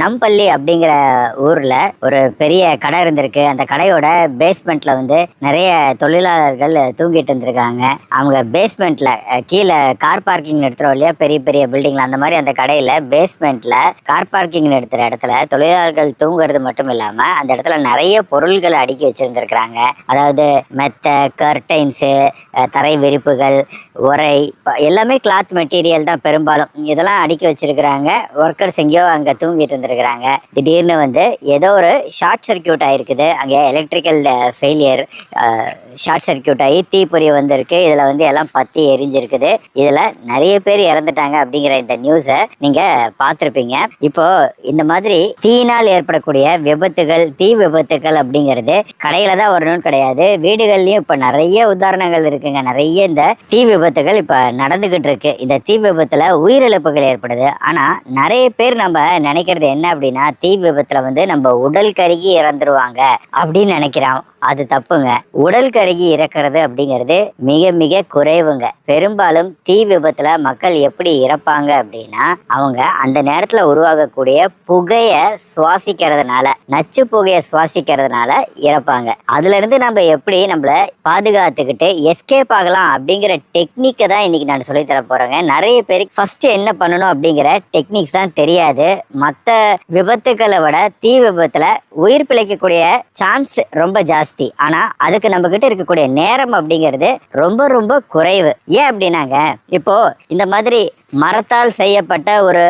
நம்பள்ளி அப்படிங்கிற ஊர்ல ஒரு பெரிய கடை இருந்திருக்கு. அந்த கடையோட பேஸ்மெண்ட்ல வந்து நிறைய தொழிலாளர்கள் தூங்கிட்டு இருந்திருக்காங்க. அவங்க பேஸ்மெண்ட்ல கீழே கார் பார்க்கிங் நிறுத்துறோம் இல்லையா? பெரிய பெரிய பில்டிங்ல அந்த மாதிரி அந்த கடையில பேஸ்மெண்ட்ல கார் பார்க்கிங் நிறுத்துற இடத்துல தொழிலாளர்கள் தூங்குறது மட்டும் இல்லாம அந்த இடத்துல நிறைய பொருள்களை அடுக்கி வச்சிருந்திருக்கிறாங்க. அதாவது மெத்த கர்டைன்ஸு தரை விரிப்புகள் உரை எல்லாமே கிளாத் மெட்டீரியல் தான் பெரும்பாலும். இதெல்லாம் அடுக்கி வச்சிருக்கிறாங்க. ஒர்க்கர்ஸ் எங்கேயோ அங்கே தூங்கிட்டு இருந்திருக்கிறாங்க. திடீர்னு வந்து ஏதோ ஒரு ஷார்ட் சர்க்கியூட் ஆயிருக்குது. அங்கே எலக்ட்ரிக்கல் ஃபெயிலியர் ஷார்ட் சர்க்கியூட் ஆகி தீப்பொறி வந்திருக்கு. இதில் வந்து எல்லாம் பற்றி எரிஞ்சிருக்குது. இதில் நிறைய பேர் இறந்துட்டாங்க அப்படிங்கிற இந்த நியூஸை நீங்கள் பார்த்துருப்பீங்க. இப்போ இந்த மாதிரி தீயினால் ஏற்படக்கூடிய விபத்துகள் தீ விபத்துகள் அப்படிங்கிறது கடையில் தான் வரணும்னு கிடையாது. வீடுகள்லயும் இப்போ நிறைய உதாரணங்கள் இருக்குங்க. நிறைய இந்த தீ விபத்துகள் இப்ப நடந்துகிட்டு இருக்கு. இந்த தீ விபத்துல உயிரிழப்புகள் ஏற்படுது. ஆனா நிறைய பேர் நம்ம நினைக்கிறது என்ன அப்படின்னா தீ விபத்துல வந்து நம்ம உடல் கருகி இறந்துருவாங்க அப்படின்னு நினைக்கிறோம் அது தப்புங்க. உடல் கருகி இறக்கிறது அப்படிங்கிறது மிக மிக குறைவுங்க. பெரும்பாலும் தீ விபத்துல மக்கள் எப்படி இறப்பாங்க அப்படின்னா அவங்க அந்த நேரத்துல உருவாகக்கூடிய புகைய சுவாசிக்கிறதுனால நச்சு புகையை சுவாசிக்கிறதுனால இறப்பாங்க. அதுல இருந்து நம்ம எப்படி நம்மள பாதுகாத்துக்கிட்டு எஸ்கேப் ஆகலாம் அப்படிங்கிற டெக்னிக்கை தான் இன்னைக்கு நான் சொல்லி தர போறேங்க. நிறைய பேருக்கு ஃபர்ஸ்ட் என்ன பண்ணணும் அப்படிங்கிற டெக்னிக்ஸ் தான் தெரியாது. மற்ற விபத்துக்களை விட தீ விபத்துல உயிர் பிழைக்கக்கூடிய சான்ஸ் ரொம்ப ஜாஸ்தி. ஆனா அதுக்கு நம்ம கிட்ட இருக்கக்கூடிய நேரம் அப்படிங்கிறது ரொம்ப ரொம்ப குறைவு. ஏன் அப்படின்னாங்க? இப்போ இந்த மாதிரி மரத்தால் செய்யப்பட்ட ஒரு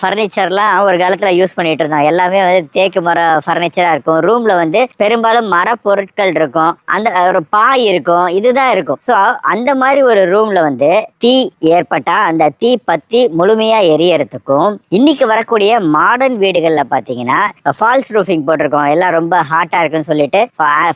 ஃபர்னிச்சர்லாம் ஒரு காலத்துல யூஸ் பண்ணிட்டு இருந்தோம் எல்லாமே வந்து தேக்கு மர ஃபர்னிச்சரா இருக்கும். ரூம்ல வந்து பெரும்பாலும் மர பொருட்கள் இருக்கும். அந்த ஒரு பாய் இருக்கும். இதுதான் இருக்கும். ஸோ அந்த மாதிரி ஒரு ரூம்ல வந்து தீ ஏற்பட்டா அந்த தீ பத்தி முழுமையா எரியறதுக்கும் இன்னைக்கு வரக்கூடிய மாடர்ன் வீடுகள்ல பாத்தீங்கன்னா ஃபால்ஸ் ரூஃபிங் போட்டிருக்கோம். எல்லாம் ரொம்ப ஹாட்டாக இருக்குன்னு சொல்லிட்டு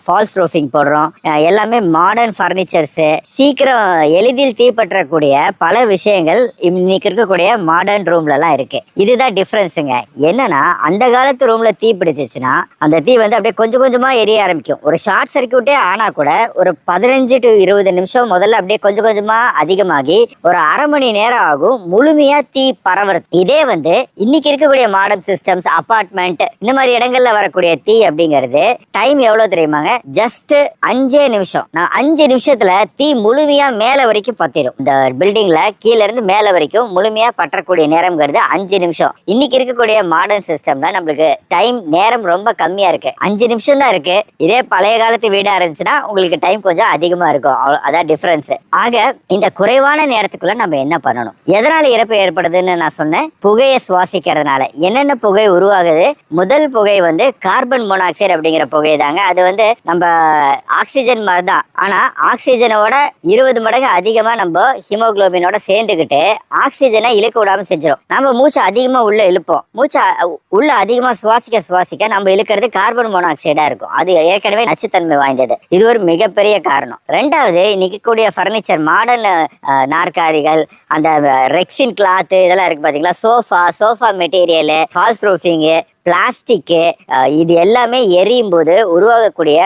ஃபால்ஸ் ரூஃபிங் போடுறோம். எல்லாமே மாடர்ன் ஃபர்னிச்சர்ஸு சீக்கிரம் எளிதில் தீப்பற்றக்கூடிய பல விஷயங்கள் இன்னைக்கு இருக்கக்கூடிய மாடர்ன் ரூம்லலாம் இருக்கு. இதுதான் டிஃப்ரென்ஸுங்க என்னன்னா அந்த காலத்து ரூம்ல தீ பிடிச்சிச்சுன்னா அந்த தீ வந்து அப்படியே கொஞ்சம் கொஞ்சமா எரிய ஆரம்பிக்கும். ஒரு ஷார்ட் சர்க்கியூட்டே ஆனா கூட ஒரு பதினஞ்சு டு இருபது நிமிஷம் முதல்ல அப்படியே கொஞ்சம் கொஞ்சமா அதிகமாகி ஒரு அரை மணி நேரம் ஆகும் முழுமையா தீ பரவுறது. இதே வந்து இன்னைக்கு இருக்கக்கூடிய மாடர்ன் சிஸ்டம்ஸ் அபார்ட்மெண்ட் இந்த மாதிரி இடங்கள்ல வரக்கூடிய தீ அப்படிங்கிறது டைம் எவ்வளவு தெரியுமாங்க? ஜஸ்ட் அஞ்சே நிமிஷம். நான் அஞ்சு நிமிஷத்துல தீ முழுமையா மேல வரைக்கும் பத்திரும். இந்த பில்டிங்ல கீழ இருந்து மேல வரைக்கும். முழுமையா பற்றக்கூடிய நேரம்ங்கிறது அஞ்சு நிமிஷம். இன்னைக்கு இருக்கக்கூடிய மாடர்ன் சிஸ்டம்ல நம்மளுக்கு டைம் நேரம் ரொம்ப கம்மியா இருக்கு. அஞ்சு நிமிஷம் தான் இருக்கு. இதே பழைய காலத்து வீடா இருந்துச்சுன்னா உங்களுக்கு டைம் கொஞ்சம் அதிகமா இருக்கும். அதான் டிஃபரன்ஸ் ஆக இந்த குறைவான நேரத்துக்குள்ள நம்ம என்ன பண்ணணும்? எதனால இறப்பு ஏற்படுதுன்னு நான் சொன்னேன். புகையை சுவாசிக்கிறதுனால. என்னென்ன புகை உருவாகுது? முதல் புகை வந்து கார்பன் மோனாக்சைடு அப்படிங்கிற புகை தாங்க அது வந்து நம்ம ஆக்சிஜன் மாதிரி தான் ஆனா ஆக்சிஜனோட இருபது மடங்கு அதிகமா நம்ம ஹீமோகுளோபினோட சேர்ந்துக்கிட்டு ஆக்சிஜனை இழுக்க விடாம செஞ்சிடும் நம்ம மூச்சை அதிகமா உள்ள இழுப்போம். மூச்சை உள்ள அதிகமா சுவாசிக்க சுவாசிக்க நம்ம இழுக்கிறது கார்பன் மோனாக்சைடா இருக்கும். அது ஏற்கனவே நச்சுத்தன்மை வாய்ந்தது. இது ஒரு மிகப்பெரிய காரணம். ரெண்டாவது இன்னைக்கு கூடிய ஃபர்னிச்சர் மாடர்ன் நாற்காலிகள் அந்த ரெக்ஸின் கிளாத் இதெல்லாம் இருக்கு பாத்தீங்களா? Sofa sofa material false roofing plastic இது எல்லாமே எரியும் போது உருவாகக்கூடிய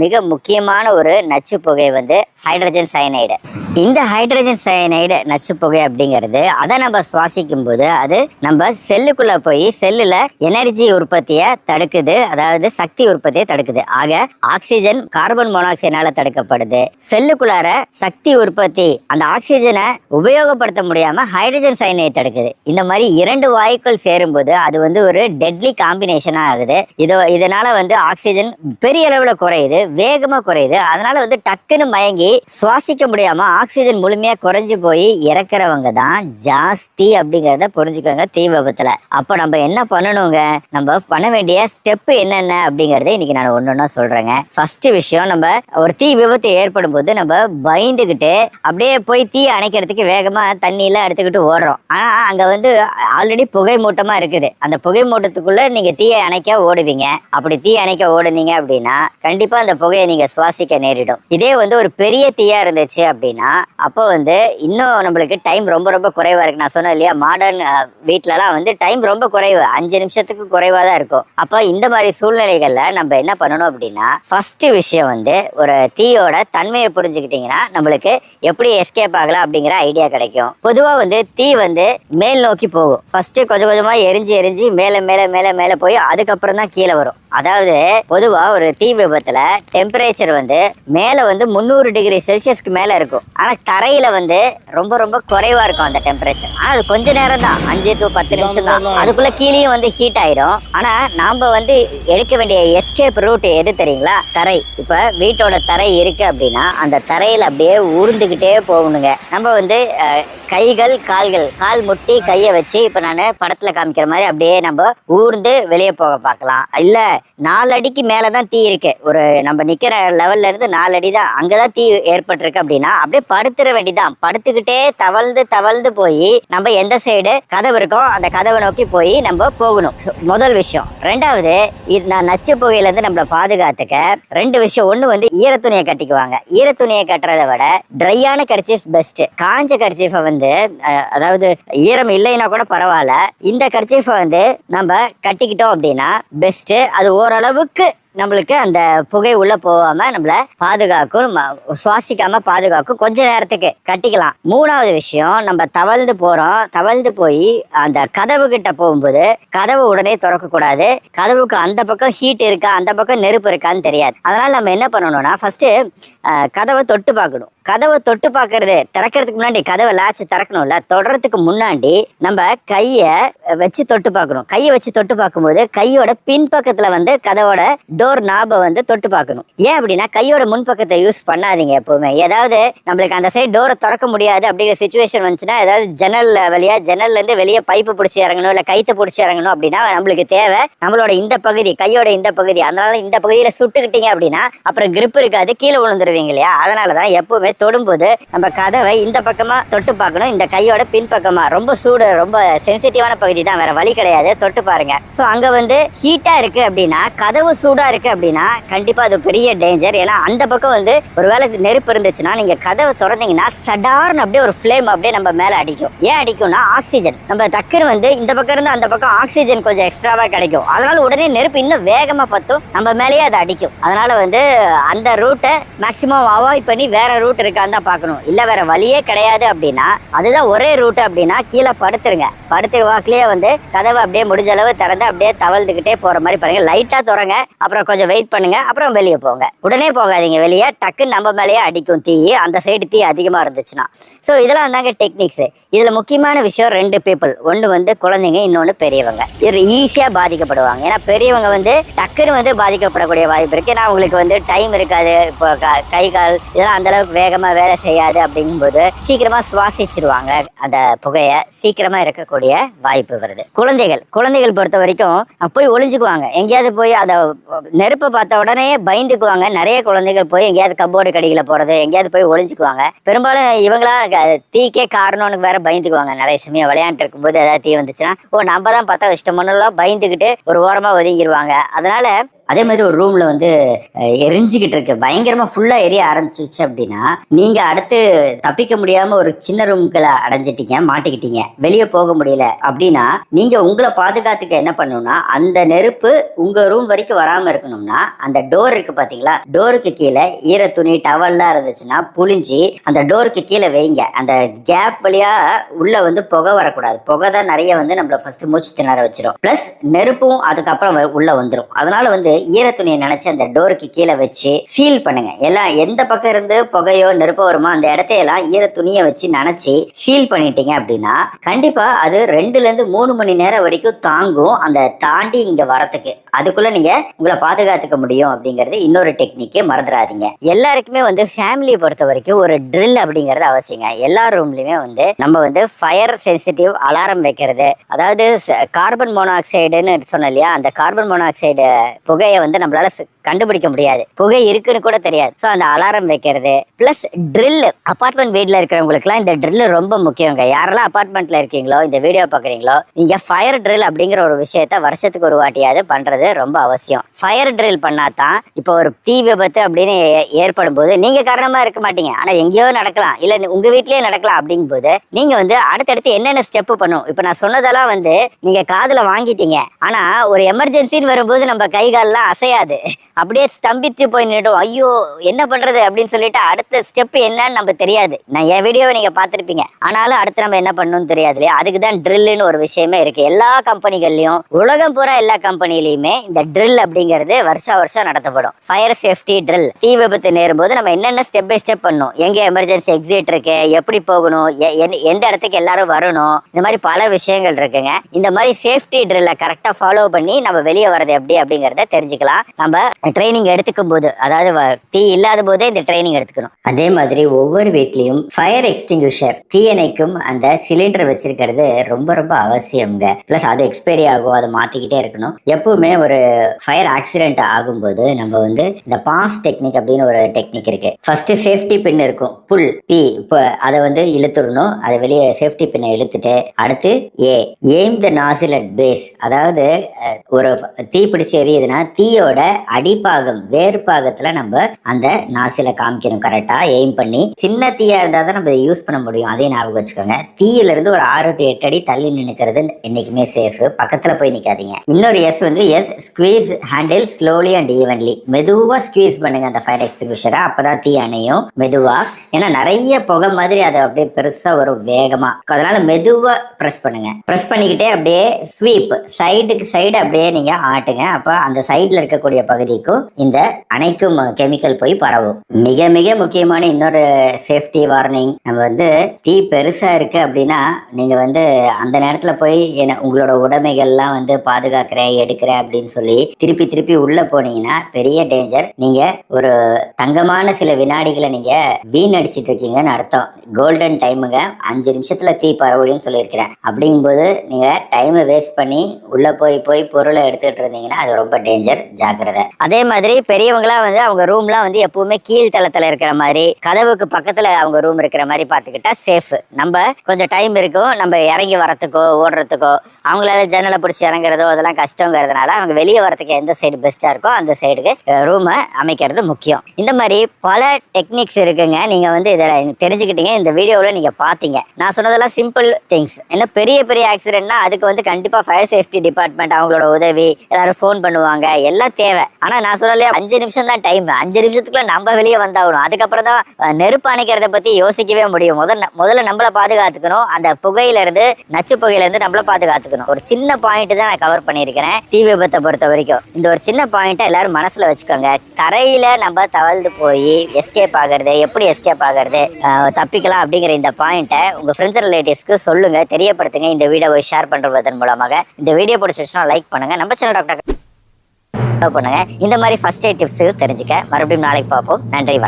மிக முக்கியமான ஒரு நச்சு புகை வந்து ஹைட்ரஜன் சயனைடு. இந்த ஹைட்ரஜன் சயனைடு நச்சு புகை அப்படிங்கிறது அதை நம்ம சுவாசிக்கும் போது அது நம்ம செல்லுக்குள்ள போய் செல்லுல எனர்ஜி உற்பத்தியை தடுக்குது அதாவது சக்தி உற்பத்தியை தடுக்குது. ஆக ஆக்சிஜன் கார்பன் மோனாக்சைடால தடுக்கப்படுது. செல்லுக்குள்ளார சக்தி உற்பத்தி அந்த ஆக்சிஜனை உபயோகப்படுத்த முடியாம ஹைட்ரஜன் சயனைடு தடுக்குது. இந்த மாதிரி இரண்டு வாயுக்கள் சேரும்போது அது வந்து ஒரு டெட்லி காம்பினேஷனாக ஆகுது. இது இதனால வந்து ஆக்சிஜன் பெரிய அளவில் குறையுது வேகமாக குறையுது. அதனால வந்து டக்குன்னு மயங்கி சுவாசிக்க முடியாம ஆக்சிஜன் முழுமையாக குறைஞ்சு போய் இறக்குறவங்க தான் ஜாஸ்தி அப்படிங்கிறத புரிஞ்சுக்கோங்க தீ விபத்தில். அப்போ நம்ம என்ன பண்ணணுங்க? நம்ம பண்ண வேண்டிய ஸ்டெப் என்னென்ன அப்படிங்கிறத இன்னைக்கு நான் ஒன்று ஒன்றா சொல்கிறேங்க ஃபர்ஸ்ட் விஷயம் நம்ம ஒரு தீ விபத்து ஏற்படும் போது நம்ம பயந்துக்கிட்டு அப்படியே போய் தீ அணைக்கிறதுக்கு வேகமாக தண்ணியெல்லாம் எடுத்துக்கிட்டு ஓடுறோம். ஆனால் அங்கே வந்து ஆல்ரெடி புகை மூட்டமாக இருக்குது. அந்த புகை மூட்டத்துக்குள்ளே நீங்க தீயை அணைக்க ஓடுவீங்க. அப்படி தீ அணைக்க ஓடுனீங்க அப்படின்னா கண்டிப்பா அந்த புகையை நீங்க சுவாசிக்க நேரிடும். இதே வந்து ஒரு பெரிய தீயா இருந்துச்சு அப்படின்னா அப்போ வந்து இன்னும் நம்மளுக்கு டைம் ரொம்ப ரொம்ப குறைவா இருக்கு. நான் சொன்னேன் இல்லையா மாடர்ன் வீட்லலாம் வந்து டைம் ரொம்ப குறைவு. அஞ்சு நிமிஷத்துக்கு குறைவா தான் இருக்கும். அப்போ இந்த மாதிரி சூழ்நிலைகள்ல நம்ம என்ன பண்ணணும் அப்படின்னா ஃபர்ஸ்ட் விஷயம் வந்து ஒரு தீயோட தன்மையை புரிஞ்சுக்கிட்டீங்கன்னா நம்மளுக்கு எப்படி எஸ்கேப் ஆகலாம் அப்படிங்கிற ஐடியா கிடைக்கும். பொதுவா வந்து தீ வந்து மேல் நோக்கி போகும். ஃபர்ஸ்ட் கொஞ்சம் கொஞ்சமா எரிஞ்சு எரிஞ்சு மேல மேல மேல மேல போய் அதுக்கப்புறம் தான் கீழே வரும். அதாவது பொதுவா ஒரு தீ விபத்துல டெம்பரேச்சர் வந்து மேல வந்து முந்நூறு டிகிரி செல்சியஸ்க்கு மேல இருக்கும். ஆனா தரையில வந்து ரொம்ப ரொம்ப குறைவா இருக்கும் அந்த டெம்பரேச்சர் ஆனா அது கொஞ்ச நேரம் தான் அஞ்சு டு பத்து நிமிஷம் தான் அதுக்குள்ள கீழேயும் வந்து ஹீட் ஆயிரும். ஆனா நாம வந்து எடுக்க வேண்டிய எஸ்கேப் ரூட் எது தெரியுங்களா? தரை. இப்ப வீட்டோட தரை இருக்கு அப்படின்னா அந்த தரையில அப்படியே ஊர்ந்துகிட்டே போகணுங்க. நம்ம வந்து கைகள் கால்கள் கால் முட்டி கையை வச்சு இப்ப நான் படத்துல காமிக்கிற மாதிரி அப்படியே நம்ம ஊர்ந்து வெளியே போக பார்க்கலாம். இல்ல நாலு அடிக்கு மேலதான் தீ இருக்கு. ஒரு நம்ம நிக்கிற லெவல்ல இருந்து நாலு அடி தான். அங்கதான் தீ ஏற்பட்டிருக்கு அப்படின்னா அப்படியே படுத்துற வேண்டிதான். படுத்துக்கிட்டே தவழ்ந்து தவழ்ந்து போய் நம்ம எந்த சைடு கதவு இருக்கோ அந்த கதவை நோக்கி போய் நம்ம போகணும். முதல் விஷயம். ரெண்டாவது இது நான் நச்சு புகையில இருந்து நம்மளை பாதுகாத்துக்க ரெண்டு விஷயம். ஒண்ணு வந்து ஈரத்துணியை கட்டிக்குவாங்க. ஈரத்துணியை கட்டுறதை விட ட்ரையான கர்ச்சீஃப் பெஸ்ட் காஞ்ச கர்ச்சீஃபை வந்து அதாவது ஈரம் இல்லைன்னா கூட பரவாயில்ல. இந்த கர்ச்சீஃபை வந்து நம்ம கட்டிக்கிட்டோம் அப்படின்னா பெஸ்ட் அது ஓரளவுக்கு நம்மளுக்கு அந்த புகை உள்ள போகாம நம்மள பாதுகாக்கும் சுவாசிக்காம பாதுகாக்கும் கொஞ்ச நேரத்துக்கு கட்டிக்கலாம். மூணாவது விஷயம் நம்ம தவழ்ந்து போறோம். தவழ்ந்து போய் அந்த கதவு கிட்ட போகும்போது கதவு உடனே திறக்க கூடாது கதவுக்கு அந்த பக்கம் ஹீட் இருக்கா அந்த பக்கம் நெருப்பு இருக்கான்னு தெரியாது. அதனால நம்ம என்ன பண்ணணும்னா ஃபர்ஸ்ட் கதவை தொட்டு பார்க்கணும். கதவை தொட்டு பார்க்கறது திறக்கிறதுக்கு முன்னாடி கதவை லாச்சு திறக்கணும்ல தொடறதுக்கு முன்னாடி நம்ம கையை வச்சு தொட்டு பார்க்கணும். கையை வச்சு தொட்டு பார்க்கும்போது கையோட பின்பக்கத்துல வந்து கதவோட டோர் நாபை வந்து தொட்டு பார்க்கணும். ஏன் அப்படின்னா கையோட முன்பக்கத்தை யூஸ் பண்ணாதீங்க எப்பவுமே. ஏதாவது நம்மளுக்கு அந்த சைடு டோரை திறக்க முடியாது அப்படிங்கிற சுச்சுவேஷன் வந்துச்சுன்னா ஏதாவது ஜன்னல் வழியா ஜன்னல்ல இருந்து வெளியே பைப்பு பிடிச்சி இறங்கணும் இல்ல கைத்தை பிடிச்சி இறங்கணும் அப்படின்னா நம்மளுக்கு தேவை நம்மளோட இந்த பகுதி கையோட இந்த பகுதி. அதனால இந்த பகுதியில சுட்டுக்கிட்டீங்க அப்படின்னா அப்புறம் கிரிப் இருக்காது கீழே விழுந்துருவீங்க இல்லையா? அதனாலதான் எப்பவுமே தொடும்போது நம்ம கதவை இந்த பக்கமா தொட்டு பார்க்கணும் இந்த கையோட பின்பக்கமா. ரொம்ப சூடு ரொம்ப சென்சிட்டிவான பகுதி தான் வேற வழி கிடையாது. தொட்டு பாருங்க. ஸோ அங்க வந்து ஹீட்டா இருக்கு அப்படின்னா கதவு சூடா இருக்கு அப்படின்னா கண்டிப்பா அது பெரிய டேஞ்சர் ஏன்னா அந்த பக்கம் வந்து ஒருவேளை நெருப்பு இருந்துச்சுன்னா நீங்க கதவை திறந்தீங்கன்னா சடார்னு அப்படியே ஒரு ஃப்ளேம் அப்படியே நம்ம மேல அடிக்கும். ஏன் அடிக்கும்னா ஆக்சிஜன் நம்ம டக்குன்னு வந்து இந்த பக்கம் இருந்து அந்த பக்கம் ஆக்சிஜன் கொஞ்சம் எக்ஸ்ட்ராவா கிடைக்கும். அதனால உடனே நெருப்பு இன்னும் வேகமா பத்தும் நம்ம மேலேயே அதை அடிக்கும். அதனால வந்து அந்த ரூட்டை மேக்சிமம் அவாய்ட் பண்ணி வேற ரூட் இருக்கான்னு தான் பார்க்கணும். இல்ல வேற வழியே கிடையாது அப்படின்னா அதுதான் ஒரே ரூட் அப்படின்னா கீழே படுத்துருங்க. படுத்து வாக்குலயே வந்து கதவை அப்படியே முடிஞ்ச அளவு திறந்து அப்படியே தவழ்ந்துக்கிட்டே போற மாதிரி பாருங்க. லைட்டா துறங்க அப்புறம் கொஞ்சம் வெயிட் பண்ணுங்க அப்புறம் வெளியே போங்க. உடனே போகாதீங்க வெளியே. டக்குன்னு நம்ம மேலேயே அடிக்கும் தீ அந்த சைடு தீ அதிகமா இருந்துச்சுன்னா. ஸோ இதெல்லாம் தாங்க டெக்னிக்ஸ் இதுல முக்கியமான விஷயம் ரெண்டு பீப்புள் ஒன்று வந்து குழந்தைங்க இன்னொன்று பெரியவங்க. இது ஈஸியா பாதிக்கப்படுவாங்க. ஏன்னா பெரியவங்க வந்து டக்குன்னு வந்து பாதிக்கப்படக்கூடிய வாய்ப்பு இருக்கு. ஏன்னா அவங்களுக்கு வந்து டைம் இருக்காது. இப்போ க- கை கால் இதெல்லாம் அந்தளவுக்கு வேக வேகமா வேலை செய்யாது அப்படிங்கும்போது சீக்கிரமா சுவாசிச்சிருவாங்க. அந்த புகையை சீக்கிரமா இருக்கக்கூடிய வாய்ப்பு வருது. குழந்தைகள் குழந்தைகள் பொறுத்த வரைக்கும் போய் ஒளிஞ்சுக்குவாங்க. எங்கேயாவது போய் அதை நெருப்பை பார்த்த உடனே பயந்துக்குவாங்க. நிறைய குழந்தைகள் போய் எங்கேயாவது கப்போர்டு கடியில் போறது எங்கேயாவது போய் ஒளிஞ்சுக்குவாங்க. பெரும்பாலும் இவங்களா தீக்கே காரணம்னு வேற பயந்துக்குவாங்க. நிறைய சமயம் விளையாண்டு இருக்கும்போது ஏதாவது தீ வந்துச்சுன்னா ஓ நம்ம தான் பார்த்தா இஷ்டம் பண்ணலாம் பயந்துக்கிட்டு ஒரு ஓரமா ஒதுங்கிடுவாங்க அதனால அதே மாதிரி ஒரு ரூம்ல வந்து எரிஞ்சுக்கிட்டு இருக்கு. பயங்கரமா ஃபுல்லா எரிய ஆரம்பிச்சிருச்சு அப்படின்னா நீங்க அடுத்து தப்பிக்க முடியாம ஒரு சின்ன ரூம்களை அடைஞ்சிட்டீங்க மாட்டிக்கிட்டீங்க. வெளியே போக முடியல அப்படின்னா நீங்க உங்களை பாதுகாத்துக்க என்ன பண்ணணும்னா அந்த நெருப்பு உங்க ரூம் வரைக்கும் வராம இருக்கணும்னா அந்த டோர் இருக்கு பாத்தீங்களா? டோருக்கு கீழே ஈர துணி டவல்லாம் இருந்துச்சுன்னா புழிஞ்சு அந்த டோருக்கு கீழே வைங்க. அந்த கேப் வழியா உள்ள வந்து புகை வரக்கூடாது. புகை தான் நிறைய வந்து நம்மள ஃபர்ஸ்ட் மூச்சு திணற வச்சிடும் பிளஸ் நெருப்பும் அதுக்கப்புறம் உள்ளே உள்ள அதனால் அதனால வந்து ஈர துணியை நினைச்சு அந்த டோருக்கு கீழே வச்சு சீல் பண்ணுங்க. எல்லாம் எந்த பக்கம் இருந்து புகையோ நெருப்போ வருமோ அந்த இடத்தையெல்லாம் ஈர துணியை வச்சு நினைச்சு சீல் பண்ணிட்டீங்க அப்படின்னா கண்டிப்பா அது ரெண்டுல இருந்து மூணு மணி நேரம் வரைக்கும் தாங்கும் அந்த தாண்டி இங்க வரத்துக்கு. அதுக்குள்ள நீங்க உங்களை பாதுகாத்துக்க முடியும் அப்படிங்கிறது இன்னொரு டெக்னிக்கு மறந்துடாதீங்க. எல்லாருக்குமே வந்து ஃபேமிலியை பொறுத்த வரைக்கும் ஒரு ட்ரில் அப்படிங்கிறது அவசியங்க. எல்லா ரூம்லயுமே வந்து நம்ம வந்து ஃபயர் சென்சிட்டிவ் அலாரம் வைக்கிறது. அதாவது கார்பன் மோனாக்சைடுன்னு சொன்ன இல்லையா? அந்த கார்பன் மோனாக்சைடு புகை புகையை வந்து நம்மளால கண்டுபிடிக்க முடியாது. புகை இருக்குன்னு கூட தெரியாது. ஸோ அந்த அலாரம் வைக்கிறது பிளஸ் ட்ரில் அபார்ட்மெண்ட் வீட்டில் இருக்கிறவங்களுக்குலாம் இந்த ட்ரில் ரொம்ப முக்கியங்க. யாரெல்லாம் அப்பார்ட்மெண்ட்ல இருக்கீங்களோ இந்த வீடியோ பார்க்குறீங்களோ நீங்க ஃபயர் ட்ரில் அப்படிங்கிற ஒரு விஷயத்த வருஷத்துக்கு ஒரு வாட்டியாவது பண்றது ரொம்ப அவசியம். ஃபயர் ட்ரில் பண்ணாதான் இப்போ ஒரு தீ விபத்து அப்படின்னு ஏ- ஏற்படும் போது நீங்க காரணமா இருக்க மாட்டீங்க. ஆனா எங்கேயோ நடக்கலாம். இல்ல உங்க வீட்லயே நடக்கலாம் அப்படிங்கும்போது நீங்க வந்து அடுத்தடுத்து என்னென்ன ஸ்டெப் பண்ணும்? இப்போ நான் சொன்னதெல்லாம் வந்து நீங்க காதுல வாங்கிட்டீங்க. ஆனா ஒரு எமர்ஜென்சின்னு வரும்போது நம்ம கை எல்லாம் அசையாது. அப்படியே ஸ்தம்பிச்சு போய் நின்றுடும் ஐயோ என்ன பண்றது அப்படின்னு சொல்லிட்டு அடுத்த ஸ்டெப் என்னன்னு நம்ம தெரியாது. நான் என் வீடியோவை நீங்க பார்த்திருப்பீங்க. ஆனாலும் அடுத்து நம்ம என்ன பண்ணணும்னு தெரியாது இல்லையா? அதுக்கு தான் ட்ரில்லுன்னு ஒரு விஷயமே இருக்கு. எல்லா கம்பெனிகள்லயும் உலகம் பூரா எல்லா கம்பெனிலையுமே இந்த ட்ரில் அப்படிங்கிறது வருஷா வருஷம் நடத்தப்படும். ஃபயர் சேஃப்டி ட்ரில் தீ விபத்து நேரும் போது நம்ம என்னென்ன ஸ்டெப் பை ஸ்டெப் பண்ணணும்? எங்க எமர்ஜென்சி எக்ஸிட் இருக்கு? எப்படி போகணும்? எந்த- எந்த இடத்துக்கு எல்லாரும் வரணும்? இந்த மாதிரி பல விஷயங்கள் இருக்குங்க. இந்த மாதிரி சேஃப்டி ட்ரில்லை கரெக்டாக ஃபாலோ பண்ணி நம்ம வெளியே வர்றது எப்படி அப்படிங்கிறத தெரிஞ்சுக்கலாம். நம்ம ட்ரைனிங் எடுத்துக்கும் போது அதாவது தீ இல்லாத போதே இந்த ட்ரைனிங் எடுத்துக்கணும். அதே மாதிரி ஒவ்வொரு வீட்லயும் ஃபயர் எக்ஸ்டிங்யூஷர் தீயணைக்கும் அந்த சிலிண்டர் வச்சிருக்கிறது ரொம்ப ரொம்ப அவசியம்ங்க. ப்ளஸ் அது எக்ஸ்பைரி ஆகும் அதை மாத்திக்கிட்டே இருக்கணும். எப்பவுமே ஒரு ஃபயர் ஆக்சிடென்ட் ஆகும்போது நம்ம வந்து இந்த பாஸ் டெக்னிக் அப்படின்னு ஒரு டெக்னிக் இருக்கு. ஃபர்ஸ்ட் சேஃப்டி பின் இருக்கும். புல் பி இப்போ அதை வந்து இழுத்துடணும். அதை வெளியே சேஃப்டி பின்னை இழுத்துட்டு அடுத்து A aim the nozzle at base அதாவது ஒரு தீ பிடிச்சி எரியுதுன்னா தீயோட அடிப்பாகம் வேர்பாகத்துல நம்ம அந்த நாசில காமிக்கணும். கரெக்டா எய்ம் பண்ணி சின்ன தீயா இருந்தா தான் நம்ம யூஸ் பண்ண முடியும். அதையும் ஞாபகம் வச்சுக்கோங்க. தீயில இருந்து ஒரு ஆறு டு எட்டு அடி தள்ளி நின்னுக்கிறது என்னைக்குமே சேஃப் பக்கத்துல போய் நிக்காதீங்க. இன்னொரு எஸ் வந்து S squeeze handle slowly and evenly மெதுவா ஸ்குவீஸ் பண்ணுங்க அந்த ஃபயர் எக்ஸ்டிங்யூஷரை அப்பதான் தீ அணையும் மெதுவா. ஏன்னா நிறைய புகை மாதிரி அது அப்படியே பெருசா வரும் வேகமா. அதனால மெதுவா ப்ரெஸ் பண்ணுங்க. பிரஸ் பண்ணிக்கிட்டே அப்படியே ஸ்வீப் சைடுக்கு சைடு அப்படியே நீங்க ஆட்டுங்க. அப்ப அந்த சைடு சைடில் இருக்கக்கூடிய பகுதிக்கும் இந்த அனைத்தும் கெமிக்கல் போய் பரவும். மிக மிக முக்கியமான இன்னொரு சேஃப்டி வார்னிங் நம்ம வந்து தீ பெருசாக இருக்கு அப்படின்னா நீங்கள் வந்து அந்த நேரத்தில் போய் என்ன உங்களோட உடைமைகள்லாம் வந்து பாதுகாக்கிறேன் எடுக்கிறேன் அப்படின்னு சொல்லி திருப்பி திருப்பி உள்ளே போனீங்கன்னா பெரிய டேஞ்சர் நீங்கள் ஒரு தங்கமான சில வினாடிகளை நீங்கள் வீணடிச்சிட்டு இருக்கீங்கன்னு அர்த்தம். கோல்டன் டைமுங்க அஞ்சு நிமிஷத்தில் தீ பரவலின்னு சொல்லியிருக்கிறேன். அப்படிங்கும்போது நீங்கள் டைமை வேஸ்ட் பண்ணி உள்ளே போய் போய் பொருளை எடுத்துக்கிட்டு இருந்தீங்கன்னா அது ரொம்ப டேஞ்சர் ஜாக்கிரதை. அதே மாதிரி பெரியவங்களா வந்து அவங்க ரூம்லாம் வந்து எப்பவுமே கீழ் தளத்துல இருக்கிற மாதிரி கதவுக்கு பக்கத்துல அவங்க ரூம் இருக்கிற மாதிரி பாத்துக்கிட்டா சேஃப் நம்ம கொஞ்சம் டைம் இருக்கும் நம்ம இறங்கி வரத்துக்கோ ஓடுறதுக்கோ அவங்களால ஜன்னலை பிடிச்சி இறங்குறதோ அதெல்லாம் கஷ்டங்கிறதுனால அவங்க வெளியே வரத்துக்கு எந்த சைடு பெஸ்டா இருக்கோ அந்த சைடுக்கு ரூமை அமைக்கிறது முக்கியம். இந்த மாதிரி பல டெக்னிக்ஸ் இருக்குங்க. நீங்க வந்து இதை தெரிஞ்சுக்கிட்டீங்க. இந்த வீடியோவில் நீங்க பாத்தீங்க நான் சொன்னதெல்லாம் சிம்பிள் திங்ஸ் என்ன பெரிய பெரிய ஆக்சிடென்ட்னா அதுக்கு வந்து கண்டிப்பா ஃபயர் சேஃப்டி டிபார்ட்மெண்ட் அவங்களோட உதவி எல்லாரும் ஃபோன் பண்ணுவாங்க. எல்லாம் தேவை. ஆனா நான் சொல்லலையா? அஞ்சு நிமிஷம் தான் டைம் அஞ்சு நிமிஷத்துக்குள்ள நம்ம வெளியே வந்தாகணும். அதுக்கப்புறம் தான் நெருப்பு அணைக்கிறத பத்தி யோசிக்கவே முடியும். முதல்ல முதல்ல நம்மள பாதுகாத்துக்கணும். அந்த புகையில இருந்து நச்சு புகையில இருந்து நம்மள பாதுகாத்துக்கணும். ஒரு சின்ன பாயிண்ட் தான் நான் கவர் பண்ணியிருக்கிறேன். தீ விபத்தை பொறுத்த வரைக்கும். இந்த ஒரு சின்ன பாயிண்ட்டை எல்லாரும் மனசுல வச்சுக்கோங்க. தரையில நம்ம தவழ்ந்து போய் எஸ்கேப் ஆகிறது எப்படி எஸ்கேப் ஆகிறது தப்பிக்கலாம் அப்படிங்கிற இந்த பாயிண்ட்டை உங்க ஃப்ரெண்ட்ஸ் ரிலேட்டிவ்ஸ்க்கு சொல்லுங்க தெரியப்படுத்துங்க. இந்த வீடியோவை ஷேர் பண்றதன் மூலமாக. இந்த வீடியோ பிடிச்சிருச்சுன்னா லைக் பண்ணுங்க. நம்ம சேனல் டாக்டர் பண்ணுங்க. இந்த மாதிரி ஃபர்ஸ்ட் எய்ட் டிப்ஸ் தெரிஞ்சுக்க. மறுபடியும் நாளைக்கு பார்ப்போம். நன்றி